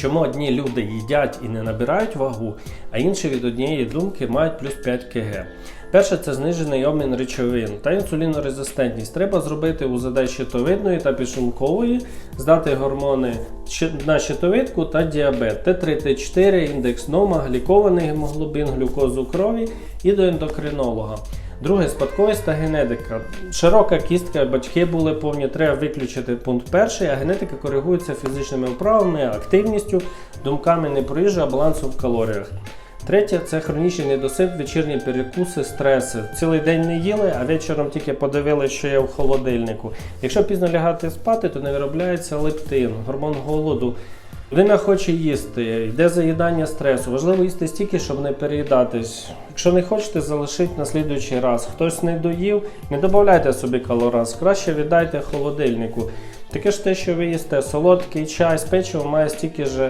Чому одні люди їдять і не набирають вагу, а інші від однієї думки мають плюс 5 кг? Перше це знижений обмін речовин та інсулінорезистентність. Треба зробити УЗД щитовидної та підшлункової, здати гормони на щитовидку та діабет, Т3, Т4, індекс нома, глікований гемоглобін, глюкозу крові і до ендокринолога. Друге спадковість та генетика. Широка кістка, батьки були повні, треба виключити пункт перший, а генетика коригується фізичними вправами, активністю, думками не про їжу, а балансом в калоріях. Третє це хронічний недосип, вечірні перекуси, стреси. Цілий день не їли, а вечором тільки подивилися, що є в холодильнику. Якщо пізно лягати спати, то не виробляється лептин, гормон голоду. Людина хоче їсти, йде заїдання стресу. Важливо їсти стільки, щоб не переїдатись. Якщо не хочете, залишіть на слідуючий раз. Хтось не доїв, не додавайте собі калораз, краще віддайте холодильнику. Таке ж те, що ви їсте, солодкий чай з печивом має стільки ж